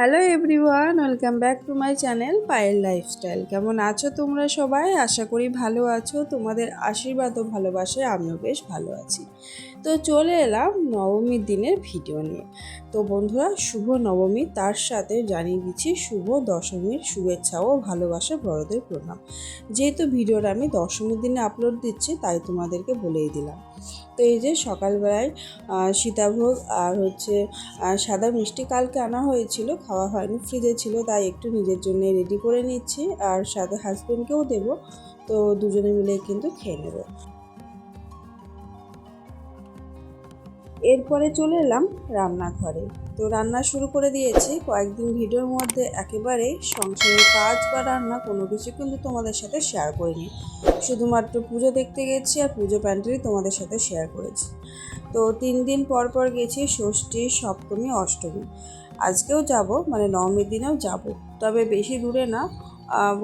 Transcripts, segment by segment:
Hello everyone, welcome back to my channel Payel lifestyle. কেমন আছো তোমরা সবাই? আশা করি ভালো আছো। তোমাদের আশীর্বাদও ও ভালোবাসায় আমিও বেশ ভালো আছি। তো চলে এলাম নবমীর দিনের ভিডিও নিয়ে। তো বন্ধুরা, শুভ নবমী। তার সাথে জানিয়ে দিচ্ছি শুভ দশমীর শুভেচ্ছা ও ভালোবাসা বড়দের প্রণাম। যেহেতু ভিডিওটা আমি দশমীর দিনে আপলোড দিচ্ছি, তাই তোমাদেরকে বলেই দিলাম। তো এই যে সকালবেলায় সীতাভোগ আর হচ্ছে সাদা মিষ্টি কালকে আনা হয়েছিল, খাওয়া হয়নি ফ্রিজে ছিল, তাই একটু নিজের জন্য রেডি করে নিচ্ছি। আর সাথে হাজব্যান্ডকেও দেবো, তো দুজনে মিলে কিন্তু খেয়ে নেব। এরপরে চলে এলাম রান্নাঘরে। তো রান্না শুরু করে দিয়েছি। কয়েকদিন ভিডিওর মধ্যে একেবারে সংসারের কাজ বা রান্না কোনো কিছু কিন্তু তোমাদের সাথে শেয়ার করিনি। শুধুমাত্র পুজো দেখতে গেছি আর পুজো প্যান্টেরই তোমাদের সাথে শেয়ার করেছি। তো তিন দিন পর পর গেছি ষষ্ঠী, সপ্তমী, অষ্টমী। আজকেও যাব মানে নবমীর দিনেও যাব। তবে বেশি দূরে না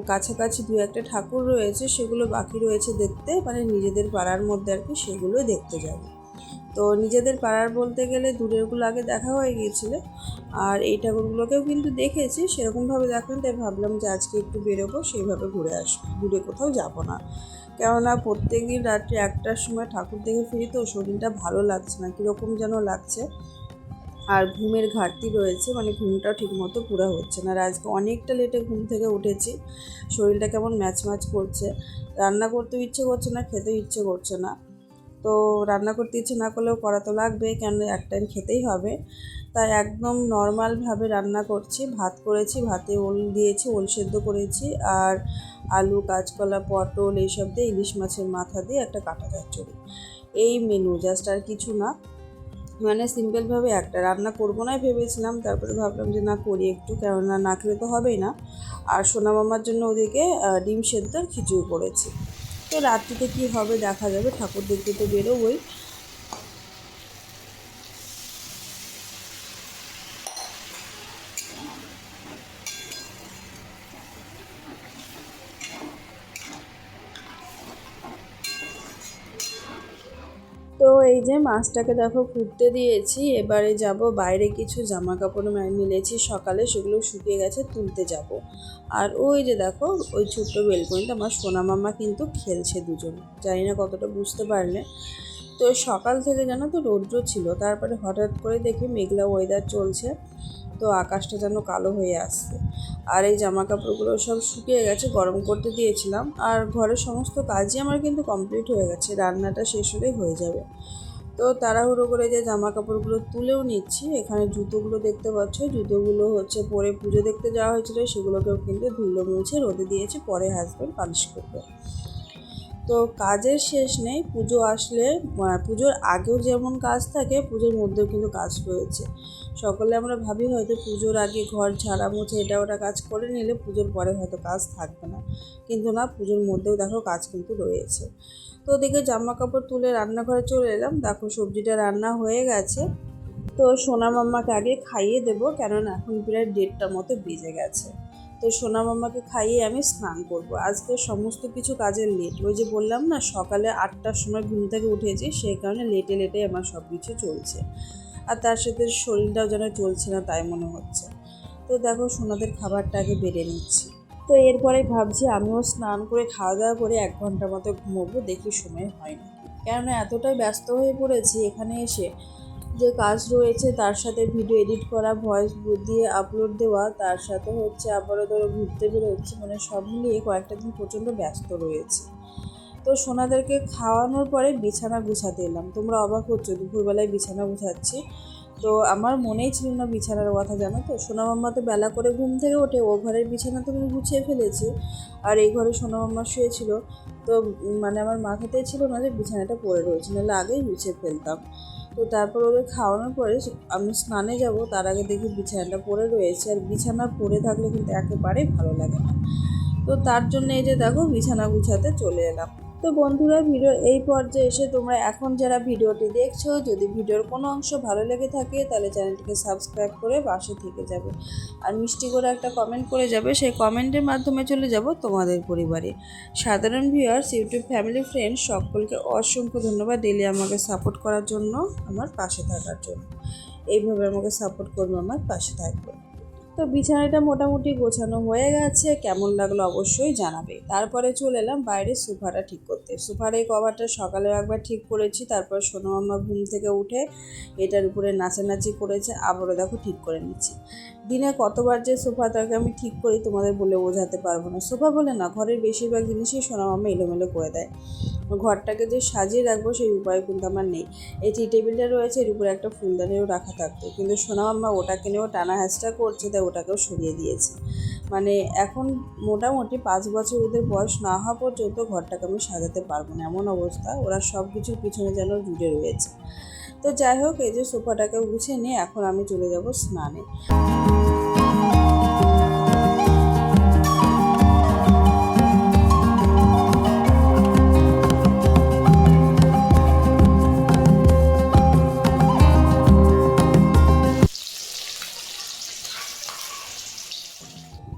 কাছাকাছি দু একটা ঠাকুর রয়েছে, সেগুলো বাকি রয়েছে দেখতে। মানে নিজেদের পাড়ার মধ্যে আর কি সেগুলো দেখতে যাব। তো নিজেদের পাড়ার বলতে গেলে দূরেরগুলো আগে দেখা হয়ে গিয়েছিল, আর এই ঠাকুরগুলোকেও কিন্তু দেখেছি, সেরকমভাবে দেখলাম, তাই ভাবলাম যে আজকে একটু বেরোবো, সেইভাবে ঘুরে আসব, দূরে কোথাও যাব না। কেননা প্রত্যেক দিন রাত্রে একটার সময় ঠাকুর দেখে ফিরি তো, শরীরটা ভালো লাগছে না, কীরকম যেন লাগছে। আর ঘুমের ঘাটতি রয়েছে মানে ঘুমটাও ঠিকমতো পুরো হচ্ছে না, আর আজকে অনেকটা লেটে ঘুম থেকে উঠেছি, শরীরটা কেমন ম্যাচ ম্যাচ করছে। রান্না করতেও ইচ্ছে করছে না, খেতেও ইচ্ছে করছে না তো রান্না করতে ইচ্ছে না করলেও করা তো লাগবে, কেন এক টাইম খেতেই হবে। তাই একদম নর্মালভাবে রান্না করছি। ভাত করেছি, ভাতে ওল দিয়েছি, ওল সেদ্ধ করেছি। আর আলু, কাঁচকলা, পটল এইসব দিয়ে ইলিশ মাছের মাথা দিয়ে একটা কাঁটা চচ্চড়ি। এই মেনু জাস্ট আর কিছু না। মানে সিম্পলভাবে একটা। রান্না করব না ভেবেছিলাম, তারপরে ভাবলাম যে না, করি একটু। কেননা না খেলে তো হবেই না। আর সোনা মামার জন্য ওদিকে ডিম সেদ্ধ আর খিচুড়ি করেছি। তো রাত্রিতে কি হবে দেখা যাবে ঠাকুর দেখতে তো বেরোবই তো এই যে মাছটাকে দেখো ফুটতে দিয়েছি, এবারে যাব বাইরে কিছু জামা কাপড় মিলেছি সকালে, সেগুলো শুকিয়ে গেছে, তুলতে যাব। আর ওই যে দেখো, ওই ছোট্ট বেলকনিতে আমার সোনা মামা কিন্তু খেলছে দুজন। জানি না কতটা বুঝতে পারলে। তো সকাল থেকে জানো তো রৌদ্র ছিল, তারপরে হঠাৎ করে দেখি মেঘলা ওয়েদার চলছে, তো আকাশটা যেন কালো হয়ে আসছে। আর এই জামা কাপড়গুলো সব শুকিয়ে গেছে, গরম করতে দিয়েছিলাম, আর ঘরের সমস্ত কাজই আমার কিন্তু কমপ্লিট হয়ে গেছে, রান্নাটা শেষ হলেই হয়ে যাবে। তো তাড়াহুড়ো করে যে জামা কাপড়গুলো তুলেও নিচ্ছি, এখানে জুতোগুলো দেখতে পাচ্ছ, জুতোগুলো হচ্ছে পরে পুজো দেখতে যাওয়া হয়েছিল, সেগুলোকেও কিন্তু ধুলো মুছে রোদে দিয়েছি, পরে হাজব্যান্ড পালিশ করবে। তো কাজের শেষ নেই, পুজো আসলে পুজোর আগেও যেমন কাজ থাকে, পুজোর মধ্যেও কিন্তু কাজ রয়েছে। সকলে আমরা ভাবি হয়তো পুজোর আগে ঘর ঝাড়া মুছে এটা ওটা কাজ করে নিলে পুজোর পরে হয়তো কাজ থাকবে না। কিন্তু না, পুজোর মধ্যেও দেখো কাজ কিন্তু রয়েছে। তো ওদিকে জামা কাপড় তুলে রান্নাঘরে চলে এলাম। দেখো সবজিটা রান্না হয়ে গেছে। তো সোনা মাম্মাকে আগে খাইয়ে দেবো, কেননা এখন প্রায় দেড়টার মতো বেজে গেছে। তো সোনা মাম্মাকে খাইয়ে আমি স্নান করব। আজকে সমস্ত কিছু কাজের লেট ওই যে বললাম না, সকালে আটটার সময় ঘুম থেকে উঠেছি, সেই কারণে লেটে লেটে আমার সব কিছু চলছে। আর তার সাথে শরীরটাও যেন চলছে না তাই মনে হচ্ছে। তো দেখো, সোনাদের খাবারটা আগে বেড়ে নিচ্ছি। তো এরপরে ভাবছি আমিও স্নান করে খাওয়া দাওয়া করে এক ঘণ্টা মতো ঘুমোবো, দেখি সময় হয় না কেননা এতটাই ব্যস্ত হয়ে পড়েছি এখানে এসে যে কাজ রয়েছে তার সাথে ভিডিও এডিট করা, ভয়েস দিয়ে আপলোড দেওয়া, তার সাথে হচ্ছে আবারও ধরো ঘুরতে বেরোচ্ছি মানে সব মিলিয়ে কয়েকটা দিন প্রচণ্ড ব্যস্ত রয়েছে। তো সোনাদেরকে খাওয়ানোর পরে বিছানা গুছাতে এলাম। তোমরা অবাক হচ্ছ, দুপুরবেলায় বিছানা গুছাচ্ছি। তো আমার মনেই ছিল না বিছানার কথা জানো তো? সোনা মাম্মা তো বেলা করে ঘুম থেকে ওঠে, ও ঘরের বিছানা তো আমি গুছিয়ে ফেলেছি। আর এই ঘরে সোনা মাম্মা শুয়েছিল তো মানে আমার মাথাতেই ছিল না যে বিছানাটা পড়ে রয়েছে, নাহলে আগেই গুছিয়ে ফেলতাম। তো তারপর ওকে খাওয়ানোর পরে আমি স্নানে যাব, তার আগে দেখি বিছানাটা পরে রয়েছে। আর বিছানা পরে থাকলে কিন্তু একেবারেই ভালো লাগে না। তো তার জন্য এই যে দেখো বিছানা গুছাতে চলে এলাম। তো বন্ধুরা, ভিডিও এই পর্যায়ে এসে তোমরা এখন যারা ভিডিওটি দেখছ, যদি ভিডিওর কোনো অংশ ভালো লেগে থাকে, তাহলে চ্যানেলটিকে সাবস্ক্রাইব করে পাশে থেকে যাবে। আর মিষ্টি করে একটা কমেন্ট করে যাবে, সেই কমেন্টের মাধ্যমে চলে যাব তোমাদের পরিবারে। সাধারণ ভিউয়ার্স ইউটিউব ফ্যামিলি ফ্রেন্ড সকলকে অসংখ্য ধন্যবাদ ডেলি আমাকে সাপোর্ট করার জন্য, আমার পাশে থাকার জন্য। এইভাবে আমাকে সাপোর্ট করবে, আমার পাশে থাকবে। তো বিছানাটা মোটামুটি গোছানো হয়ে গেছে। কেমন লাগল অবশ্যই জানাবে। তারপরে চলে এলাম বাইরে সোফাটা ঠিক করতে। সোফার এই কভারটা সকালে একবার ঠিক করেছি, তারপর সোনামা ঘুম থেকে উঠে এটার উপরে নাচানাচি করেছে। আবারও দেখো ঠিক করে নিচ্ছি। দিনে কতবার যে সোফাটাকে আমি ঠিক করি তোমাদের বলে বোঝাতে পারব না। সোফা বলে না, ঘরের বেশিরভাগ জিনিসই সোনা মামা এলোমেলো করে দেয়। ঘরটাকে যে সাজিয়ে রাখব সেই উপায় কিন্তু আমার নেই। এই টি টেবিলটা রয়েছে, এর উপরে একটা ফুলদানিও রাখা থাকতো। কিন্তু সোনা মাম্মা ওটাকে নিয়েও টানা হ্যাসটা করছে, তাই ওটাকেও সরিয়ে দিয়েছে। মানে এখন মোটামুটি পাঁচ বছর ওদের বয়স না হওয়া পর্যন্ত ঘরটাকে আমি সাজাতে পারব না। এমন অবস্থা, ওরা সব কিছুর পিছনে যেন জুড়ে রয়েছে। তো যাই হোক এই যে সোফাটাকে গুছিয়ে নিয়ে এখন আমি চলে যাব স্নানে।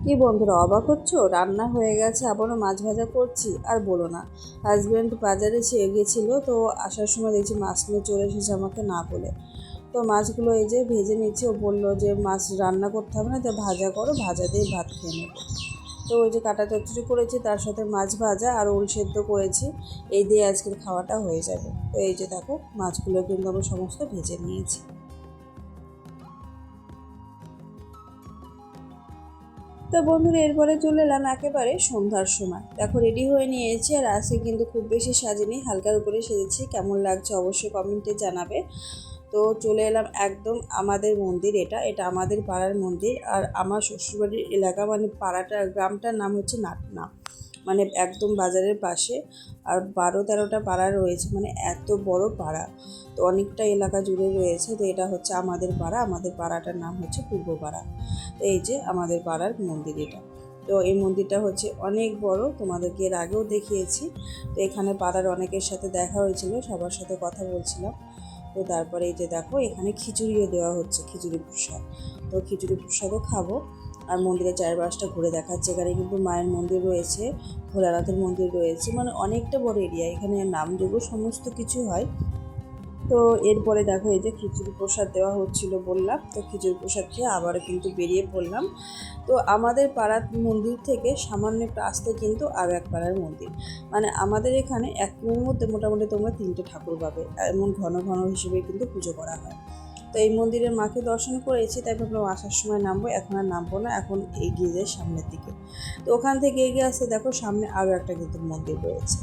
কি বন্ধুরা, অবাক হচ্ছো? রান্না হয়ে গেছে, আবারও মাছ ভাজা করছি, আর বলো না। হাজব্যান্ড বাজারে সে গেছিল, তো আসার সময় দেখছি মাছ নিয়ে চলে এসেছে আমাকে না বলে। তো মাছগুলো এই যে ভেজে নিচ্ছে, ও বলল যে মাছ রান্না করতে হবে না, তো ভাজা করো, ভাজা দিয়ে ভাত খেয়ে নেব। তো ওই যে কাটা চচ্চড়ি করেছি, তার সাথে মাছ ভাজা আর উল সেদ্ধ করেছি, এই দিয়ে আজকের খাওয়াটা হয়ে যাবে। তো এই যে দেখো, মাছগুলো কিন্তু আমি সমস্ত ভেজে নিয়েছি। তো বন্ধুরা, এরপরে চলে এলাম একেবারে সন্ধ্যার সময়। দেখো রেডি হয়ে নিয়েছি আর আজকে কিন্তু খুব বেশি সাজেনি, হালকার উপরে সেজেছি। কেমন লাগছে অবশ্যই কমেন্টে জানাবে। তো চলে এলাম একদম আমাদের মন্দির, এটা এটা আমাদের পাড়ার মন্দির। আর আমার শ্বশুরবাড়ির এলাকা মানে পাড়াটা গ্রামটার নাম হচ্ছে নাটনা। মানে একদম বাজারের পাশে। আর বারো তেরোটা পাড়া রয়েছে মানে এত বড় পাড়া। তো অনেকটা এলাকা জুড়ে রয়েছে, তো এটা হচ্ছে আমাদের পাড়া। আমাদের পাড়াটার নাম হচ্ছে পূর্ব পাড়া। তো এই যে আমাদের পাড়ার মন্দির এটা। তো এই মন্দিরটা হচ্ছে অনেক বড়, তোমাদেরকে এর আগেও দেখিয়েছি। তো এখানে পাড়ার অনেকের সাথে দেখা হয়েছিল, সবার সাথে কথা বলছিলাম। তো তারপরে এই যে দেখো, এখানে খিচুড়িও দেওয়া হচ্ছে, খিচুড়ি প্রসাদ। তো খিচুড়ি প্রসাদও খাব। আর মন্দিরের চারপাশটা ঘুরে দেখাচ্ছে। এখানে কিন্তু মায়ের মন্দির রয়েছে, ভোলানাথের মন্দির রয়েছে মানে অনেকটা বড় এরিয়া এখানে নামযোগ্য সমস্ত কিছু হয়। তো এরপরে দেখো এই যে খিচুড়ি প্রসাদ দেওয়া হচ্ছিল বললাম, তো খিচুড়ি প্রসাদ খেয়ে আবারও কিন্তু বেরিয়ে পড়লাম। তো আমাদের পাড়ার মন্দির থেকে সামান্য একটু আসতে কিন্তু আর এক পাড়ার মন্দির। মানে আমাদের এখানে এক কিলোর মধ্যে মোটামুটি তোমরা তিনটে ঠাকুর পাবে, এমন ঘন ঘন হিসেবে কিন্তু পুজো করা হয়। তো এই মন্দিরের মাকে দর্শন করেছি, তাই ভাবলাম আসার সময় নামবো, এখন আর নামবো না, এখন এগিয়ে যায় সামনের দিকে। তো ওখান থেকে এগিয়ে আসতে দেখো সামনে আরও একটা কিন্তু মন্দির রয়েছে।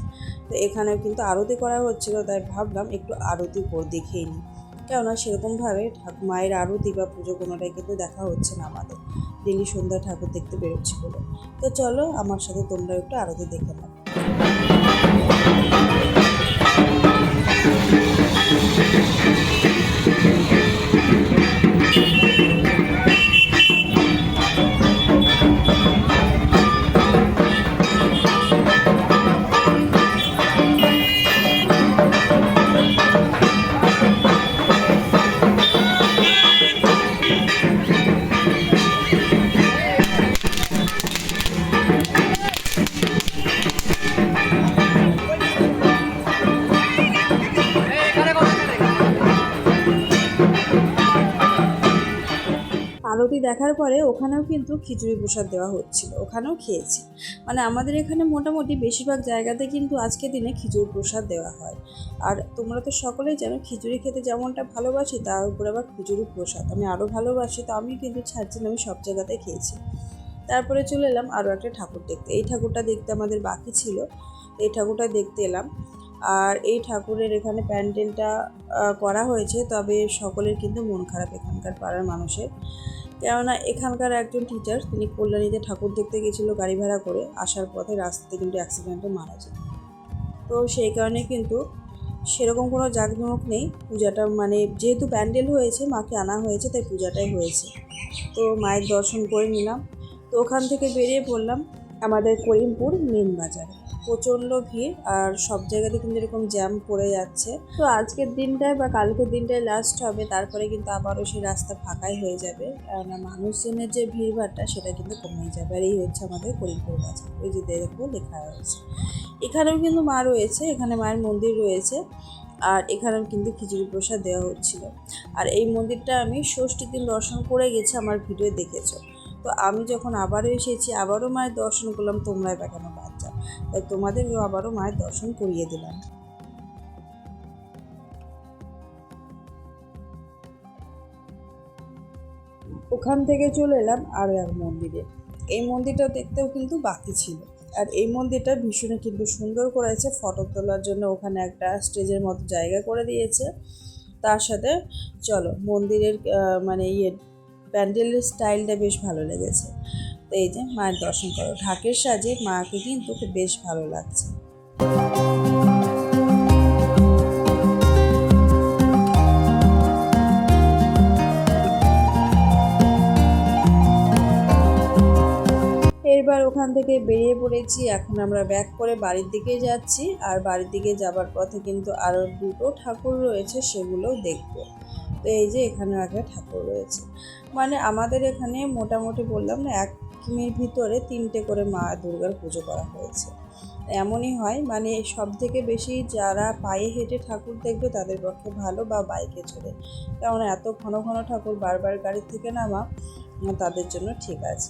তো এখানেও কিন্তু আরতি করা হচ্ছিল, তাই ভাবলাম একটু আরতি দেখেই নিই। কেননা সেরকমভাবে মায়ের আরতি বা পুজো কোনোটাই কিন্তু দেখা হচ্ছে না আমাদের। ডেলি সন্ধ্যা ঠাকুর দেখতে বেরোচ্ছি বলে। তো চলো আমার সাথে তোমরা একটু আরতি দেখে নাও। আরতি পরে ওখানেও কিন্তু খিচুড়ি প্রসাদ দেওয়া হচ্ছিল, ওখানেও খেয়েছি। মানে আমাদের এখানে মোটামুটি বেশিরভাগ জায়গাতে কিন্তু আজকের দিনে খিচুড়ি প্রসাদ দেওয়া হয়। আর তোমরা তো সকলেই জানো, খিচুড়ি খেতে যেমনটা ভালোবাসি, তার উপরে আবার খিচুড়ি প্রসাদ। আমি আরও ভালোবাসি, তো আমি কিন্তু ছাড়ছি না আমি সব জায়গাতে খেয়েছি। তারপরে চলে এলাম আরও একটা ঠাকুর দেখতে। এই ঠাকুরটা দেখতে আমাদের বাকি ছিল। এই ঠাকুরটা দেখতে এলাম। আর এই ঠাকুরের এখানে প্যান্ডেলটা করা হয়েছে, তবে সকলের কিন্তু মন খারাপ এখানকার পাড়ার মানুষের। কেননা এখানকার একজন টিচার তিনি কল্যাণীতে ঠাকুর দেখতে গেছিল গাড়ি ভাড়া করে, আসার পথে রাস্তাতে কিন্তু অ্যাক্সিডেন্টে মারা যায়। তো সেই কারণে কিন্তু সেরকম কোনো জাঁকজমক নেই, পূজাটা মানে যেহেতু প্যান্ডেল হয়েছে, মাকে আনা হয়েছে, তাই পূজাটাই হয়েছে। তো মায়ের দর্শন করে নিলাম। তো ওখান থেকে বেরিয়ে পড়লাম আমাদের করিমপুর মেন বাজারে। প্রচণ্ড ভিড় আর সব জায়গাতে কিন্তু এরকম জ্যাম পড়ে যাচ্ছে। তো আজকের দিনটায় বা কালকের দিনটায় লাস্ট হবে, তারপরে কিন্তু আবারও সেই রাস্তা ফাঁকাই হয়ে যাবে। কেননা মানুষজনের যে ভিড়ভাড়টা, সেটা কিন্তু কমে যাবে। আর এই হচ্ছে আমাদের করিমপুর বাজার। ওই যে দেখো, লেখা রয়েছে। এখানেও কিন্তু মা রয়েছে, এখানে মায়ের মন্দির রয়েছে আর এখানেও কিন্তু খিচুড়ি প্রসাদ দেওয়া হচ্ছিল। আর এই মন্দিরটা আমি ষষ্ঠীর দিন দর্শন করে গেছি, আমার ভিডিও দেখেছ। তো আমি যখন আবারও এসেছি, আবারও মায়ের দর্শন করলাম তোমরা বা কেন তাই তোমাদেরকেও আবারও মায়ের দর্শন করিয়ে দিলাম। ওখান থেকে চলে এলাম আরও এক মন্দিরে। এই মন্দিরটা দেখতেও কিন্তু বাকি ছিল। আর এই মন্দিরটা ভীষণ কিন্তু সুন্দর করেছে, ফটো তোলার জন্য ওখানে একটা স্টেজের মতো জায়গা করে দিয়েছে। তার সাথে চলো মন্দিরের মানে ইয়ে প্যান্ডেলের স্টাইলটা বেশ ভালো লেগেছে। এই যে মায়ের দর্শন করো। ঢাকের সাজে মাকে কিন্তু খুব বেশ ভালো লাগছে। এরবার ওখান থেকে বেরিয়ে পড়েছি। এখন আমরা ব্যাক করে বাড়ির দিকে যাচ্ছি। আর বাড়ির দিকে যাবার পথে কিন্তু আরও দুটো ঠাকুর রয়েছে, সেগুলোও দেখব। তো এই যে এখানে একটা ঠাকুর রয়েছে। মানে আমাদের এখানে মোটামুটি বললাম না, এক কিমির ভিতরে তিনটে করে মা দুর্গার পুজো করা হয়েছে। এমনই হয় মানে সব থেকে বেশি যারা পায়ে হেঁটে ঠাকুর দেখবে তাদের পক্ষে ভালো বা বাইকে চড়ে। কারণ এত ঘন ঘন ঠাকুর বারবার গাড়ির থেকে নামা, তাদের জন্য ঠিক আছে।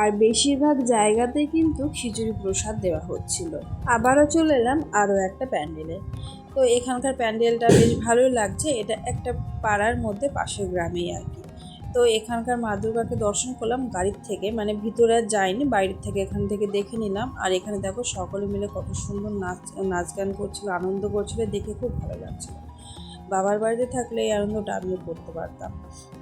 আর বেশিরভাগ জায়গাতেই কিন্তু খিচুড়ি প্রসাদ দেওয়া হচ্ছিল। আবারও চলে এলাম আরও একটা প্যান্ডেলে। তো এখানকার প্যান্ডেলটা বেশ ভালোই লাগছে, এটা একটা পাড়ার মধ্যে পাশের গ্রামেই আর কি। তো এখানকার মা দুর্গাকে দর্শন করলাম গাড়ির থেকে মানে ভিতরে যাইনি, বাইরের থেকে, এখান থেকে দেখে নিলাম। আর এখানে দেখো সকলে মিলে কত সুন্দর নাচ নাচ গান করছিল, আনন্দ করছিল, দেখে খুব ভালো লাগছিল। বাবার বাড়িতে থাকলে এই আনন্দটা আমিও করতে পারতাম।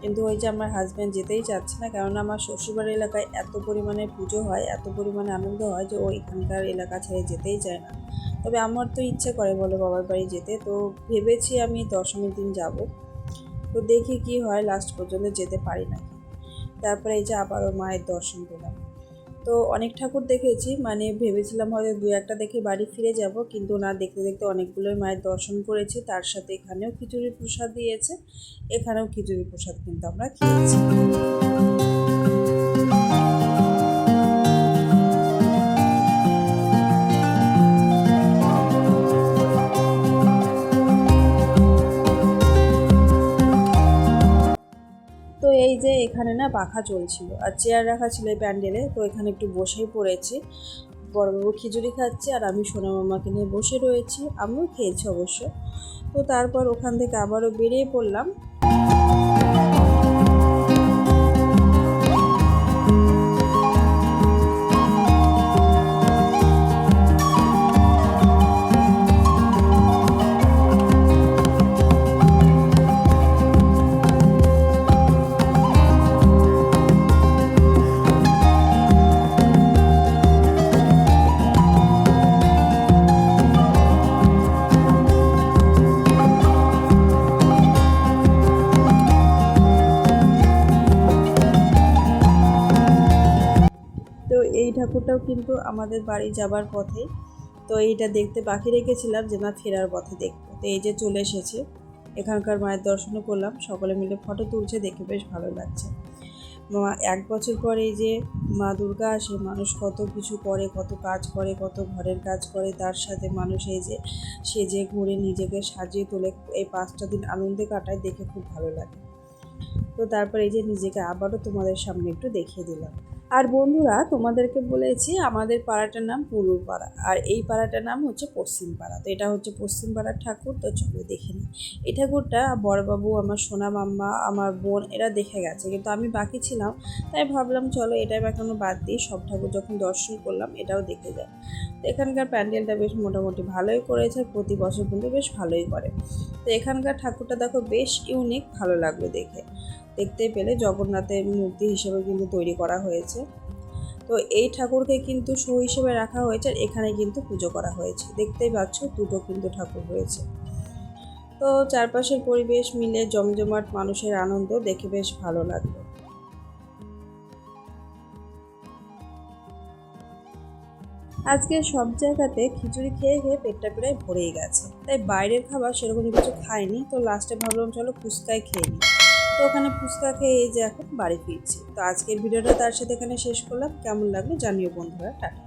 কিন্তু ওই যে আমার হাজব্যান্ড যেতেই চাচ্ছে না, কেননা আমার শ্বশুরবাড়ির এলাকায় এত পরিমাণে পুজো হয়, এত পরিমাণে আনন্দ হয় যে ও এখানকার এলাকা ছেড়ে যেতেই চায় না। তবে আমার তো ইচ্ছে করে বলে বাবার বাড়ি যেতে, তো ভেবেছি আমি দশমীর দিন যাব। তো দেখি কি হয় লাস্ট পর্যন্ত যেতে পারি নাকি। তারপরে এই যে আবারও মায়ের দর্শন পেলাম। তো অনেক ঠাকুর দেখেছি মানে ভেবেছিলাম হয়তো দু একটা দেখে বাড়ি ফিরে যাব, কিন্তু না, দেখতে দেখতে অনেকগুলোই মায়ের দর্শন করেছি। তার সাথে এখানেও খিচুড়ি প্রসাদ দিয়েছে, এখানেও খিচুড়ি প্রসাদ কিন্তু আমরা খেয়েছি। এখানে না পাখা চলছিল আর চেয়ার রাখা ছিল এই প্যান্ডেলে তো এখানে একটু বসেই পড়েছি। বড়বাবু খিচুড়ি খাচ্ছে আর আমি সোনা মামাকে নিয়ে বসে রয়েছি। আমিও খেয়েছি অবশ্য। তো তারপর ওখান থেকে আবারও বেরিয়ে পড়লাম। ঠাকুরটাও কিন্তু আমাদের বাড়ি যাবার পথে। তো এইটা দেখতে বাকি রেখেছিলাম যে না, ফেরার পথে দেখব। তো এই যে চলে এসেছে, এখানকার মায়ের দর্শনও করলাম, সকলে মিলে ফটো তুলছে, দেখে বেশ ভালো লাগছে। মা, এক বছর পরে এই যে মা দুর্গা আসে, মানুষ কত কিছু করে, কত কাজ করে, কত ঘরের কাজ করে, তার সাথে মানুষ এই যে সেজে ঘুরে নিজেকে সাজিয়ে তোলে, এই পাঁচটা দিন আনন্দে কাটায়, দেখে খুব ভালো লাগে। তো তারপর এই যে নিজেকে আবারও তোমাদের সামনে একটু দেখিয়ে দিলাম। আর বন্ধুরা, তোমাদেরকে বলেছি আমাদের পাড়াটার নাম পূর্ব পাড়া আর এই পাড়াটার নাম হচ্ছে পশ্চিম পাড়া তো এটা হচ্ছে পশ্চিম পাড়ার ঠাকুর, তো চলো দেখে নিই। এই ঠাকুরটা বড়বাবু, আমার সোনা মাম্মা, আমার বোন, এরা দেখে গেছে। কিন্তু আমি বাকি ছিলাম, তাই ভাবলাম চলো এটাই বা বাদ দিই সব ঠাকুর যখন দর্শন করলাম, এটাও দেখে যায় তো এখানকার প্যান্ডেলটা বেশ মোটামুটি ভালোই করেছে, প্রতি বছর কিন্তু বেশ ভালোই করে। তো এখানকার ঠাকুরটা দেখো বেশ ইউনিক, ভালো লাগল দেখে। দেখতে পেলে জগন্নাথের মূর্তি হিসেবে কিন্তু তৈরি করা হয়েছে। তো এই ঠাকুরকে কিন্তু শো হিসেবে রাখা হয়েছে আর এখানে কিন্তু পুজো করা হয়েছে। দেখতেই পাচ্ছ দুটো কিন্তু ঠাকুর হয়েছে তো চারপাশের পরিবেশ মিলে জমজমাট মানুষের আনন্দ দেখে বেশ ভালো লাগল। আজকে সব জায়গাতে খিচুড়ি খেয়ে খেয়ে পেটটা প্রায় ভরেই গেছে। তাই বাইরের খাবার সেরকম কিছু খাইনি। তো লাস্টে ভাবলাম চলো ফুচকাই খেয়ে নিই। তো ওখানে ফুচকা খেয়ে এই যে এখন বাড়ি ফিরছি। তো আজকের ভিডিওটা তার সাথে এখানে শেষ করলাম। কেমন লাগল জানিও বন্ধুরা, টাটা।